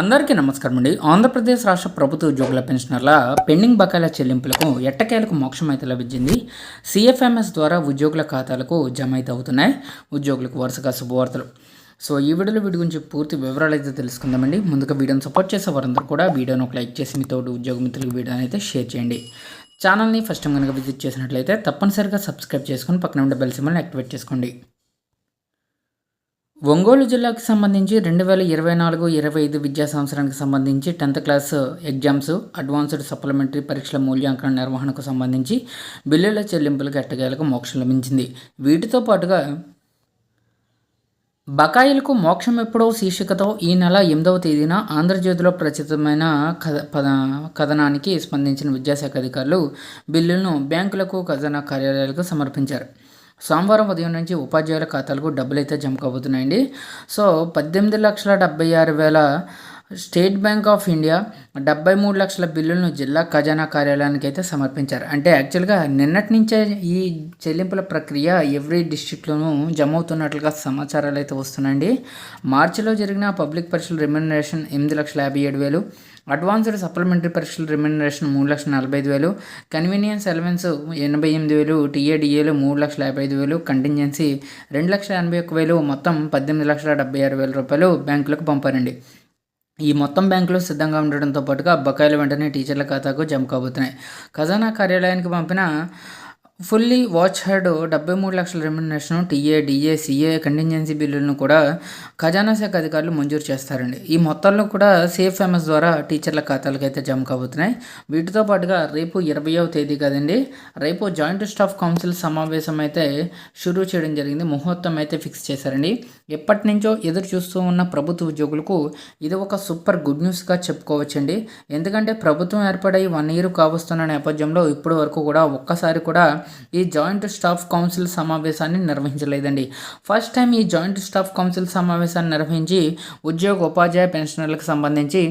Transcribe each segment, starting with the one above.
అందరికీ నమస్కారం అండి. ఆంధ్రప్రదేశ్ రాష్ట్ర ప్రభుత్వ ఉద్యోగుల పెన్షనర్ల పెండింగ్ బకాయిల చెల్లింపులకు ఎట్టకేలకు మోక్షం అయితే లభించింది. సిఎఫ్ఎంఎస్ ద్వారా ఉద్యోగుల ఖాతాలకు జమ అయితే అవుతున్నాయి ఉద్యోగులకు వరుసగా శుభవార్తలు. సో ఈ వీడియోలో వీడి గురించి పూర్తి వివరాలు అయితే తెలుసుకుందామండి. ముందుగా వీడియోని సపోర్ట్ చేసే వారందరూ కూడా వీడియోను ఒక లైక్ చేసి మీతో ఉద్యోగ మిత్రులకు వీడియోని అయితే షేర్ చేయండి. ఛానల్ని ఫస్ట్ టైం కనుక విజిట్ చేసినట్లయితే తప్పనిసరిగా సబ్స్క్రైబ్ చేసుకొని పక్కన ఉండే బెల్ సింబల్ని యాక్టివేట్ చేసుకోండి. ఒంగోలు జిల్లాకు సంబంధించి రెండు వేల ఇరవై నాలుగు ఇరవై ఐదు విద్యా సంవత్సరానికి సంబంధించి tenth class exams advanced supplementary పరీక్షల మూల్యాంకన నిర్వహణకు సంబంధించి బిల్లుల చెల్లింపులకు ఎట్టగేలకు మోక్షం లభించింది. వీటితో పాటుగా బకాయిలకు మోక్షం ఎప్పుడో శీర్షికతో ఈ నెల ఎనిమిదవ తేదీన ఆంధ్రజ్యోతిలో ప్రచురితమైన కథ పద కథనానికి స్పందించిన విద్యాశాఖ అధికారులు బిల్లులను బ్యాంకులకు ఖజానా కార్యాలయాలకు సమర్పించారు. సోమవారం ఉదయం నుంచి ఉపాధ్యాయుల ఖాతాలకు డబ్బులు అయితే జమ కాబోతున్నాయండి. సో పద్దెనిమిది లక్షల డెబ్బై ఆరు వేల స్టేట్ బ్యాంక్ ఆఫ్ ఇండియా డెబ్బై మూడు లక్షల బిల్లులను జిల్లా ఖజానా కార్యాలయానికి అయితే సమర్పించారు. అంటే యాక్చువల్గా నిన్నటి నుంచే ఈ చెల్లింపుల ప్రక్రియ ఎవ్రీ డిస్టిక్లోనూ జమ అవుతున్నట్లుగా సమాచారాలు అయితే వస్తున్నాయండి. మార్చిలో జరిగిన పబ్లిక్ పరీక్షల రెమ్యునరేషన్ ఎనిమిది లక్షల యాభై ఏడు వేలు అడ్వాన్స్డ్ సప్లిమెంటరీ పరీక్షల రెమ్యునరేషన్ మూడు లక్షల నలభై ఐదు వేలు కన్వీనియన్స్ ఎలవెన్స్ ఎనభై ఎనిమిది వేలు టీఏడిఏలు మూడు లక్షల యాభై ఐదు వేలు కంటింజెన్సీ రెండు లక్షల ఎనభై ఒక్క వేలు మొత్తం పద్దెనిమిది లక్షల డెబ్బై ఆరు వేల రూపాయలు బ్యాంకులకు పంపారండి. ఈ మొత్తం బ్యాంకులు సిద్ధంగా ఉండడంతో పాటుగా బకాయిలు వెంటనే టీచర్ల ఖాతాకు జమ కాబోతున్నాయి. ఖజానా కార్యాలయానికి పంపిన ఫుల్లీ వాచ్ హెడ్ డెబ్బై మూడు లక్షల remuneration TA DA CA contingency బిల్లులను కూడా ఖజానా శాఖ అధికారులు మంజూరు చేస్తారండి. ఈ మొత్తాల్లో కూడా సేఫ్ ఎంఎస్ ద్వారా టీచర్ల ఖాతాలకు అయితే జమ కాబోతున్నాయి. వీటితో పాటుగా రేపు ఇరవయవ తేదీ కదండి రేపు జాయింట్ స్టాఫ్ కౌన్సిల్ సమావేశం అయితే షురూ చేయడం జరిగింది. ముహూర్తం అయితే ఫిక్స్ చేశారండి. ఎప్పటి నుంచో ఎదురు చూస్తూ ఉన్న ప్రభుత్వ ఉద్యోగులకు ఇది ఒక సూపర్ గుడ్ న్యూస్గా చెప్పుకోవచ్చండి. ఎందుకంటే ప్రభుత్వం ఏర్పడై వన్ ఇయర్ కావస్తున్న నేపథ్యంలో ఇప్పటి వరకు కూడా ఒక్కసారి కూడా ఈ జాయింట్ స్టాఫ్ కౌన్సిల్ సమావేశాన్ని నిర్వహించలేదండి. ఫస్ట్ టైం ఈ జాయింట్ స్టాఫ్ కౌన్సిల్ సమావేశాన్ని నిర్వహించి ఉద్యోగ ఉపాధ్యాయ పెన్షనర్లకు సంబంధించి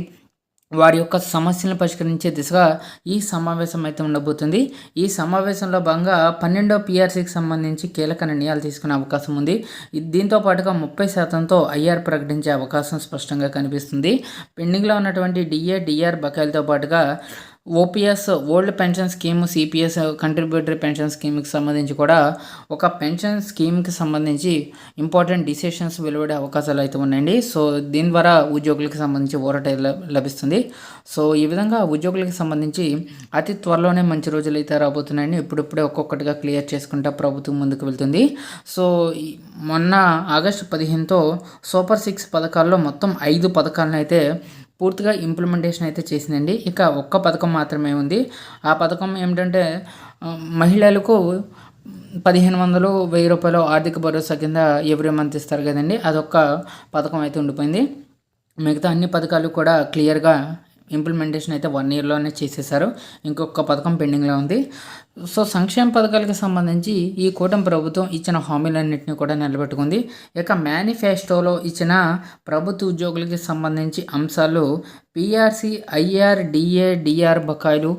వారి యొక్క సమస్యలను పరిష్కరించే దిశగా ఈ సమావేశం అయితే ఉండబోతుంది. ఈ సమావేశంలో భాగంగా పన్నెండో పీఆర్సీకి సంబంధించి కీలక నిర్ణయాలు తీసుకునే అవకాశం ఉంది. దీంతో పాటుగా ముప్పై శాతంతో ఐఆర్ ప్రకటించే అవకాశం స్పష్టంగా కనిపిస్తుంది. పెండింగ్లో ఉన్నటువంటి డిఏ డిఆర్ బకాయిలతో పాటుగా OPS old pension scheme CPS contributory pension స్కీమ్కి సంబంధించి కూడా ఒక పెన్షన్ స్కీమ్కి సంబంధించి ఇంపార్టెంట్ డిసిషన్స్ వెలువడే అవకాశాలు అయితే ఉన్నాయండి. సో దీని ద్వారా ఉద్యోగులకు సంబంధించి ఊరట లభిస్తుంది. సో ఈ విధంగా ఉద్యోగులకు సంబంధించి అతి త్వరలోనే మంచి రోజులు అయితే రాబోతున్నాయండి ఇప్పుడిప్పుడే ఒక్కొక్కటిగా క్లియర్ చేసుకుంటా ప్రభుత్వం ముందుకు వెళ్తుంది. సో మొన్న ఆగస్టు పదిహేనుతో సూపర్ సిక్స్ పథకాల్లో మొత్తం ఐదు పథకాలను అయితే పూర్తిగా ఇంప్లిమెంటేషన్ అయితే చేసిందండి. ఇక ఒక్క పథకం మాత్రమే ఉంది. ఆ పథకం ఏమిటంటే మహిళలకు పదిహేను వందలు వెయ్యి రూపాయలు ఆర్థిక భరోసా కింద ఎవ్రీ మంత్ ఇస్తారు కదండి. అదొక్క పథకం అయితే ఉండిపోయింది. మిగతా అన్ని పథకాలు కూడా క్లియర్గా ఇంప్లిమెంటేషన్ అయితే వన్ ఇయర్లోనే చేసేసారు ఇంకొక పథకం పెండింగ్లో ఉంది. సో సంక్షేమ పథకాలకు సంబంధించి ఈ కూటమి ప్రభుత్వం ఇచ్చిన హామీలన్నింటినీ కూడా నిలబెట్టుకుంది. ఇక మేనిఫెస్టోలో ఇచ్చిన ప్రభుత్వ ఉద్యోగులకి సంబంధించి అంశాలు పిఆర్సి ఐఆర్ డిఏ డిఆర్ బకాయిలు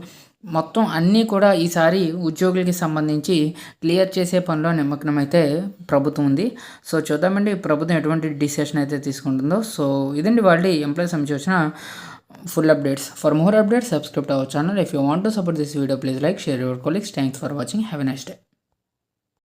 మొత్తం అన్నీ కూడా ఈసారి ఉద్యోగులకి సంబంధించి క్లియర్ చేసే పనిలో నిమగ్నం అయితే ప్రభుత్వం ఉంది. సో చూద్దామండి ప్రభుత్వం ఎటువంటి డిసిషన్ అయితే తీసుకుంటుందో. సో ఇదండి వాళ్ళు ఎంప్లాయీస్ సంబంధించి full updates. For more updates, subscribe to our channel. If you want to support this video, please like, share your colleagues. Thanks for watching. Have a nice day.